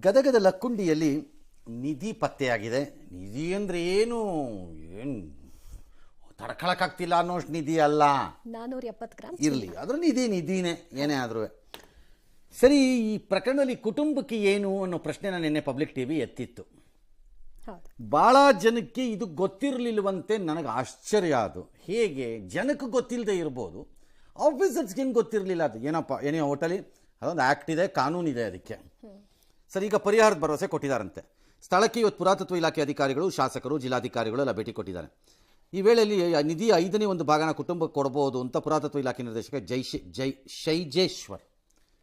ಗದಗದ ಲಕ್ಕುಂಡಿಯಲ್ಲಿ ನಿಧಿ ಪತ್ತೆಯಾಗಿದೆ. ನಿಧಿ ಅಂದರೆ ಏನು? ಏನು? ತಡ್ಕೊಳಕ್ಕಾಗ್ತಿಲ್ಲ ಅನ್ನೋಷ್ಟು ನಿಧಿ ಅಲ್ಲ. ನಾನೂರ ಎಪ್ಪತ್ತು ಗ್ರಾಮ್ ಇರಲಿ. ಅದ್ರ ನಿಧಿ ನಿಧಿನೇ ಏನೇ ಆದರೂ. ಸರಿ ಈ ಪ್ರಕರಣದಲ್ಲಿ ಕುಟುಂಬಕ್ಕೆ ಏನು ಅನ್ನೋ ಪ್ರಶ್ನೆನ ನಿನ್ನೆ ಪಬ್ಲಿಕ್ ಟಿ ವಿ ಎತ್ತಿತ್ತು ಭಾಳ ಜನಕ್ಕೆ ಇದು ಗೊತ್ತಿರಲಿಲ್ಲವಂತೆ ನನಗೆ ಆಶ್ಚರ್ಯ ಅದು. ಹೇಗೆ? ಜನಕ್ಕೆ ಗೊತ್ತಿಲ್ಲದೆ ಇರ್ಬೋದು. ಆಫೀಸರ್ಸ್ಗೆ ಏನು ಗೊತ್ತಿರಲಿಲ್ಲ ಅದು. ಏನಪ್ಪ ಏನೇ ಹೋಟೆಲಿ ಅದೊಂದು ಆ್ಯಕ್ಟ್ ಇದೆ ಕಾನೂನಿದೆ ಅದಕ್ಕೆ. ಸರ್, ಈಗ ಪರಿಹಾರದ ಭರವಸೆ ಕೊಟ್ಟಿದ್ದಾರಂತೆ. ಸ್ಥಳಕ್ಕೆ ಇವತ್ತು ಪುರಾತತ್ವ ಇಲಾಖೆ ಅಧಿಕಾರಿಗಳು, ಶಾಸಕರು, ಜಿಲ್ಲಾಧಿಕಾರಿಗಳು ಎಲ್ಲ ಭೇಟಿ ಕೊಟ್ಟಿದ್ದಾರೆ. ಈ ವೇಳೆಯಲ್ಲಿ ನಿಧಿ ಐದನೇ ಒಂದು ಭಾಗನ ಕುಟುಂಬಕ್ಕೆ ಕೊಡಬಹುದು ಅಂತ ಪುರಾತತ್ವ ಇಲಾಖೆ ನಿರ್ದೇಶಕ ಜೈ ಜೈ ಶೈಜೇಶ್ವರ್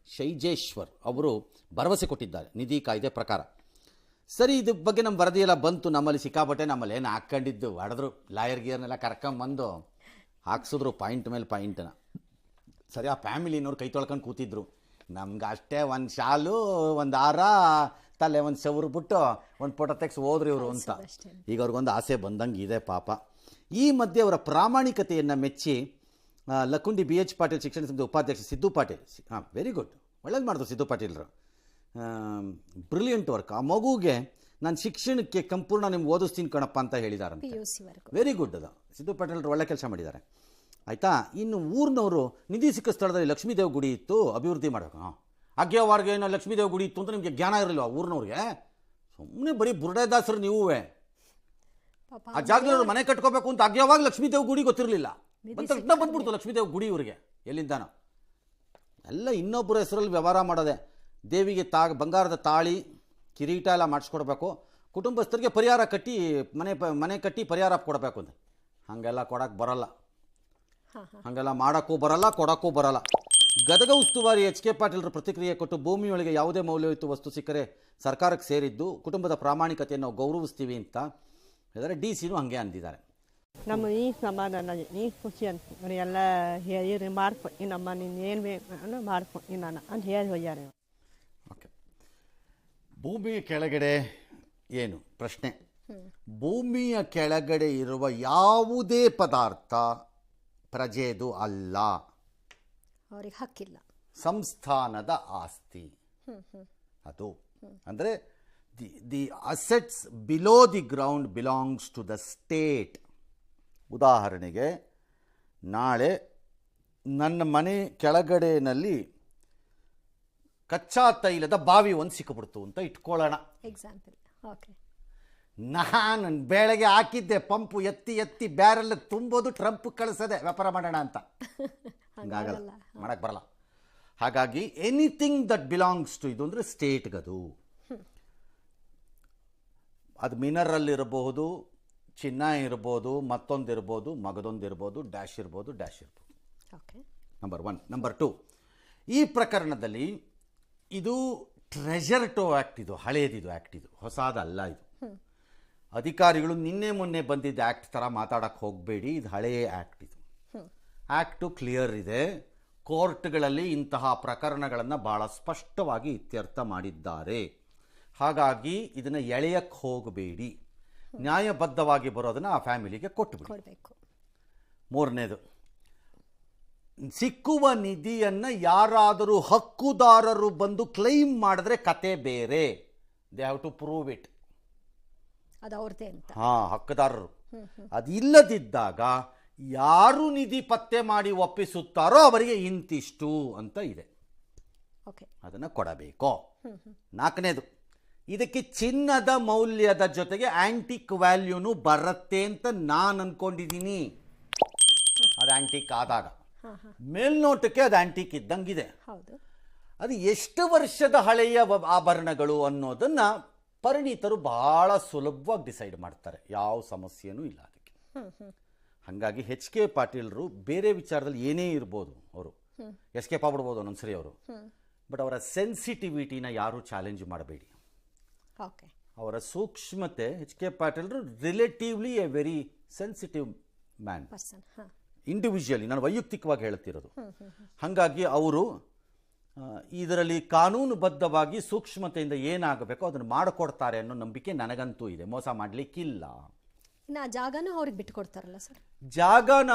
ಶೈಜೇಶ್ವರ್ ಅವರು ಭರವಸೆ ಕೊಟ್ಟಿದ್ದಾರೆ, ನಿಧಿ ಕಾಯ್ದೆ ಪ್ರಕಾರ. ಸರಿ, ಇದ್ರ ಬಗ್ಗೆ ನಮ್ಮ ವರದಿಯೆಲ್ಲ ಬಂತು, ನಮ್ಮಲ್ಲಿ ಸಿಕ್ಕಾಪಟ್ಟೆ ನಮ್ಮಲ್ಲಿ ಏನು ಹಾಕ್ಕೊಂಡಿದ್ದು, ಹೊಡೆದ್ರು, ಲಾಯರ್ ಗಿಯರ್ನೆಲ್ಲ ಕರ್ಕೊಂಬಂದು ಹಾಕ್ಸಿದ್ರು, ಪಾಯಿಂಟ್ ಮೇಲೆ ಪಾಯಿಂಟನ್ನು. ಸರಿ, ಆ ಫ್ಯಾಮಿಲಿನವ್ರು ಕೈ ತೊಳ್ಕೊಂಡು ಕೂತಿದ್ರು. ನಮ್ಗೆ ಅಷ್ಟೇ ಒಂದು ಶಾಲು ಒಂದು ಹಾರ ತಲೆ ಒಂದು ಸೆವ್ರು ಬಿಟ್ಟು ಒಂದು ಫೋಟೋ ತೆಗ್ಸಿ ಹೋದ್ರು ಇವರು ಅಂತ. ಈಗ ಅವ್ರಿಗೊಂದು ಆಸೆ ಬಂದಂಗೆ ಇದೆ ಪಾಪ. ಈ ಮಧ್ಯೆ ಅವರ ಪ್ರಾಮಾಣಿಕತೆಯನ್ನು ಮೆಚ್ಚಿ ಲಕ್ಕುಂಡಿ ಬಿ ಎಚ್ ಪಾಟೀಲ್ ಶಿಕ್ಷಣ ಸಂಸ್ಥೆ ಉಪಾಧ್ಯಕ್ಷ ಸಿದ್ದು ಪಾಟೀಲ್. ಹಾಂ ವೆರಿ ಗುಡ್ ಒಳ್ಳೇದು ಮಾಡಿದ್ರು ಸಿದ್ದು ಪಾಟೀಲ್ರು. ಬ್ರಿಲಿಯಂಟ್ ವರ್ಕ್ ಆ ಮಗುಗೆ ನಾನು ಶಿಕ್ಷಣಕ್ಕೆ ಸಂಪೂರ್ಣ ನಿಮ್ಗೆ ಓದಿಸ್ತೀನಿ ಕಣಪ್ಪ ಅಂತ ಹೇಳಿದಾರಂತೆ. ವೆರಿ ಗುಡ್ ಅದು. ಸಿದ್ದು ಪಾಟೀಲ್ರು ಒಳ್ಳೆ ಕೆಲಸ ಮಾಡಿದ್ದಾರೆ. ಆಯಿತಾ? ಇನ್ನು ಊರಿನವರು ನಿಧಿ ಸಿಕ್ಕ ಸ್ಥಳದಲ್ಲಿ ಲಕ್ಷ್ಮೀದೇವ್ ಗುಡಿ ಇತ್ತು ಅಭಿವೃದ್ಧಿ ಮಾಡಬೇಕು. ಹಾಂ ಅಗ್ಯವಾರ್ಗೆ ಏನೋ ಲಕ್ಷ್ಮೀದೇವ್ ಗುಡಿ ಇತ್ತು ಅಂತ ನಿಮಗೆ ಜ್ಞಾನ ಇರಲಿಲ್ಲ ಊರಿನವ್ರಿಗೆ? ಸುಮ್ಮನೆ ಬರೀ ಬುರುಡೇದಾಸರು ನೀವೇ. ಆ ಜಾಗದಲ್ಲಿ ಮನೆ ಕಟ್ಕೋಬೇಕು ಅಂತ ಅಗ್ಯವಾಗ ಲಕ್ಷ್ಮೀದೇವ್ ಗುಡಿ ಗೊತ್ತಿರಲಿಲ್ಲ. ತಕ್ಷಣ ಬಂದ್ಬಿಡ್ತು ಲಕ್ಷ್ಮೀದೇವ್ ಗುಡಿ ಇವರಿಗೆ ಎಲ್ಲಿಂದಾನೋ. ಎಲ್ಲ ಇನ್ನೊಬ್ಬರ ಹೆಸರಲ್ಲಿ ವ್ಯವಹಾರ ಮಾಡೋದೆ. ದೇವಿಗೆ ತಾ ಬಂಗಾರದ ತಾಳಿ ಕಿರೀಟ ಎಲ್ಲ ಮಾಡಿಸ್ಕೊಡ್ಬೇಕು. ಕುಟುಂಬಸ್ಥರಿಗೆ ಪರಿಹಾರ ಕಟ್ಟಿ ಮನೆ ಪ ಮನೆ ಕಟ್ಟಿ ಪರಿಹಾರ ಕೊಡಬೇಕು ಅಂತ. ಹಾಗೆಲ್ಲ ಕೊಡಕ್ಕೆ ಬರಲ್ಲ. ಹಾಗೆಲ್ಲ ಮಾಡೋಕ್ಕೂ ಬರಲ್ಲ ಕೊಡೋಕ್ಕೂ ಬರಲ್ಲ. ಗದಗ ಉಸ್ತುವಾರಿ ಎಚ್ ಕೆ ಪಾಟೀಲ್ರ ಪ್ರತಿಕ್ರಿಯೆ ಕೊಟ್ಟು ಭೂಮಿಯೊಳಗೆ ಯಾವುದೇ ಮೌಲ್ಯಯುತ ವಸ್ತು ಸಿಕ್ಕರೆ ಸರ್ಕಾರಕ್ಕೆ ಸೇರಿದ್ದು ಕುಟುಂಬದ ಪ್ರಾಮಾಣಿಕತೆಯನ್ನು ನಾವು ಗೌರವಿಸ್ತೀವಿ ಅಂತ ಹೇಳಿದರೆ ಡಿ ಸಿನೂ ಹಾಗೆ ಅಂದಿದ್ದಾರೆ. ನಮ್ಮ ಈ ಸಮಾಧಾನ ಈ ಖುಷಿ ಅಂತ ಎಲ್ಲ ಹೇಳಿ ಮಾಡ್ಕೊ ನಮ್ಮ ನೀನು ಏನು ಬೇಕು ಮಾಡ್ಕೊ ನಾನು ಅಂತ ಹೇಳಿ ಹೋಗ್ಯಾರ ಓಕೆ. ಭೂಮಿಯ ಕೆಳಗಡೆ ಏನು? ಪ್ರಶ್ನೆ. ಭೂಮಿಯ ಕೆಳಗಡೆ ಇರುವ ಯಾವುದೇ ಪದಾರ್ಥ ಪ್ರಜೆದು ಅಲ್ಲ. ಅವರಿಗೆ ಹಕ್ಕಿಲ್ಲ. ಸಂಸ್ಥಾನದ ಆಸ್ತಿ. ಅದು. ಅಂದರೆ the the assets below the ground belongs to the state. ಉದಾಹರಣೆಗೆ ನಾಳೆ ನನ್ನ ಮನೆ ಕೆಳಗಡೆನಲ್ಲಿ ಕಚ್ಚಾ ತೈಲದ ಬಾವಿ ಒಂದು ಸಿಕ್ಕಿಬಿಡ್ತು ಅಂತ ಇಟ್ಕೊಳ್ಳೋಣ. ಎಕ್ಸಾಂಪಲ್ ಓಕೆ ನಾನು ಬೆಳಗ್ಗೆ ಹಾಕಿದ್ದೆ ಪಂಪು ಎತ್ತಿ ಎತ್ತಿ ಬ್ಯಾರೆಲ್ಲ ತುಂಬೋದು ಟ್ರಂಪ್ ಕಳಿಸದೆ. ವ್ಯಾಪಾರ ಮಾಡೋಣ ಅಂತ. ಹಂಗಾಗಲ್ಲ. ಹಂಗಾಗಲ್ಲ. ಮಾಡಕ್ಕೆ ಬರಲ್ಲ. ಹಾಗಾಗಿ ಎನಿಥಿಂಗ್ ದಟ್ ಬಿಲಾಂಗ್ಸ್ ಟು ಇದು ಅಂದರೆ ಸ್ಟೇಟ್ಗದು ಅದು ಮಿನರಲ್ ಇರಬಹುದು ಚಿನ್ನ ಇರ್ಬೋದು ಮತ್ತೊಂದು ಇರ್ಬೋದು ಮಗದೊಂದು ಇರ್ಬೋದು ಡ್ಯಾಶ್ ಇರ್ಬೋದು ಡ್ಯಾಶ್ ಇರ್ಬೋದು okay number one number two ಈ ಪ್ರಕರಣದಲ್ಲಿ ಇದು ಟ್ರೆಜರ್ ಟು ಆ್ಯಕ್ಟ್ ಇದು ಹಳೆಯದಿದು ಆ್ಯಕ್ಟ್ ಇದು. ಹೊಸದಲ್ಲ ಇದು. ಅಧಿಕಾರಿಗಳು ನಿನ್ನೆ ಮೊನ್ನೆ ಬಂದಿದ್ದ ಆ್ಯಕ್ಟ್ ಥರ ಮಾತಾಡೋಕ್ಕೆ ಹೋಗಬೇಡಿ ಇದು ಹಳೆಯ ಆ್ಯಕ್ಟ್ ಇದು. ಆ್ಯಕ್ಟು ಕ್ಲಿಯರ್ ಇದೆ. ಕೋರ್ಟ್ಗಳಲ್ಲಿ ಇಂತಹ ಪ್ರಕರಣಗಳನ್ನು ಭಾಳ ಸ್ಪಷ್ಟವಾಗಿ ಇತ್ಯರ್ಥ ಮಾಡಿದ್ದಾರೆ. ಹಾಗಾಗಿ ಇದನ್ನು ಎಳೆಯಕ್ಕೆ ಹೋಗಬೇಡಿ. ನ್ಯಾಯಬದ್ಧವಾಗಿ ಬರೋದನ್ನು ಆ ಫ್ಯಾಮಿಲಿಗೆ ಕೊಟ್ಟುಬಿಡಿ ಮೂರನೇದು ಸಿಕ್ಕುವ ನಿಧಿಯನ್ನು ಯಾರಾದರೂ ಹಕ್ಕುದಾರರು ಬಂದು ಕ್ಲೈಮ್ ಮಾಡಿದ್ರೆ ಕತೆ ಬೇರೆ. They have to prove it ಅದು ಅವ್ರದ್ದೇ ಅಂತ. ಹಾ ಹಕ್ಕುದಾರರು. ಅದು ಇಲ್ಲದಿದ್ದಾಗ ಯಾರು ನಿಧಿ ಪತ್ತೆ ಮಾಡಿ ಒಪ್ಪಿಸುತ್ತಾರೋ ಅವರಿಗೆ ಇಂತಿಷ್ಟು ಅಂತ ಇದೆ. ಓಕೆ. ಅದನ್ನು ಕೊಡಬೇಕು. ನಾಲ್ಕನೇದು ಇದಕ್ಕೆ ಚಿನ್ನದ ಮೌಲ್ಯದ ಜೊತೆಗೆ ಆಂಟಿಕ್ ವ್ಯಾಲ್ಯೂನು ಬರುತ್ತೆ ಅಂತ ನಾನು ಅನ್ಕೊಂಡಿದ್ದೀನಿ. ಅದು ಆಂಟಿಕ್ ಆದಾಗ. ಮೇಲ್ನೋಟಕ್ಕೆ ಅದು ಆಂಟಿಕ್ ಇದ್ದಂಗಿದೆ. ಅದು ಎಷ್ಟು ವರ್ಷದ ಹಳೆಯ ಆಭರಣಗಳು ಅನ್ನೋದನ್ನ ಪರಿಣಿತರು ಬಹಳ ಸುಲಭವಾಗಿ ಡಿಸೈಡ್ ಮಾಡ್ತಾರೆ. ಯಾವ ಸಮಸ್ಯೆನೂ ಇಲ್ಲ ಅದಕ್ಕೆ. ಹಂಗಾಗಿ ಎಚ್ ಕೆ ಪಾಟೀಲ್ರು ಬೇರೆ ವಿಚಾರದಲ್ಲಿ ಏನೇ ಇರ್ಬೋದು ಅವರು. ಎಸ್ಕೇಪ್ ಆಗ್ಬಿಡ್ಬೋದು ಒಂದೊಂದ್ಸರಿ ಅವರು. ಬಟ್ ಅವರ ಸೆನ್ಸಿಟಿವಿಟಿನ ಯಾರೂ ಚಾಲೆಂಜ್ ಮಾಡಬೇಡಿ. ಓಕೆ ಅವರ ಸೂಕ್ಷ್ಮತೆ H K ಪಾಟೀಲ್ರು relatively a very sensitive man individually ನಾನು ವೈಯಕ್ತಿಕವಾಗಿ ಹೇಳ್ತಿರೋದು. ಹಾಗಾಗಿ ಅವರು ಇದರಲ್ಲಿ ಕಾನೂನುಬದ್ಧವಾಗಿ ಸೂಕ್ಷ್ಮತೆಯಿಂದ ಏನಾಗಬೇಕೋ ಅದನ್ನು ಮಾಡಿಕೊಡ್ತಾರೆ ಅನ್ನೋ ನಂಬಿಕೆ ನನಗಂತೂ ಇದೆ. ಮೋಸ ಮಾಡಲಿಕ್ಕಿಲ್ಲ. ಇನ್ನು ಆ ಜಾಗನ ಅವ್ರಿಗೆ ಬಿಟ್ಟು ಕೊಡ್ತಾರಲ್ಲ ಸರ್? ಜಾಗನ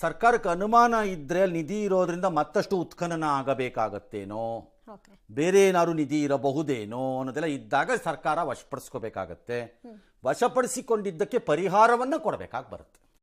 ಸರ್ಕಾರಕ್ಕೆ ಅನುಮಾನ ಇದ್ದರೆ ಅಲ್ಲಿ ನಿಧಿ ಇರೋದ್ರಿಂದ ಮತ್ತಷ್ಟು ಉತ್ಖನನ ಆಗಬೇಕಾಗತ್ತೇನೋ? ಓಕೆ. ಬೇರೆ ಏನಾದ್ರು ನಿಧಿ ಇರಬಹುದೇನೋ ಅನ್ನೋದೆಲ್ಲ ಇದ್ದಾಗ ಸರ್ಕಾರ ವಶಪಡಿಸ್ಕೋಬೇಕಾಗತ್ತೆ. ವಶಪಡಿಸಿಕೊಂಡಿದ್ದಕ್ಕೆ ಪರಿಹಾರವನ್ನು ಕೊಡಬೇಕಾಗಿ ಬರುತ್ತೆ.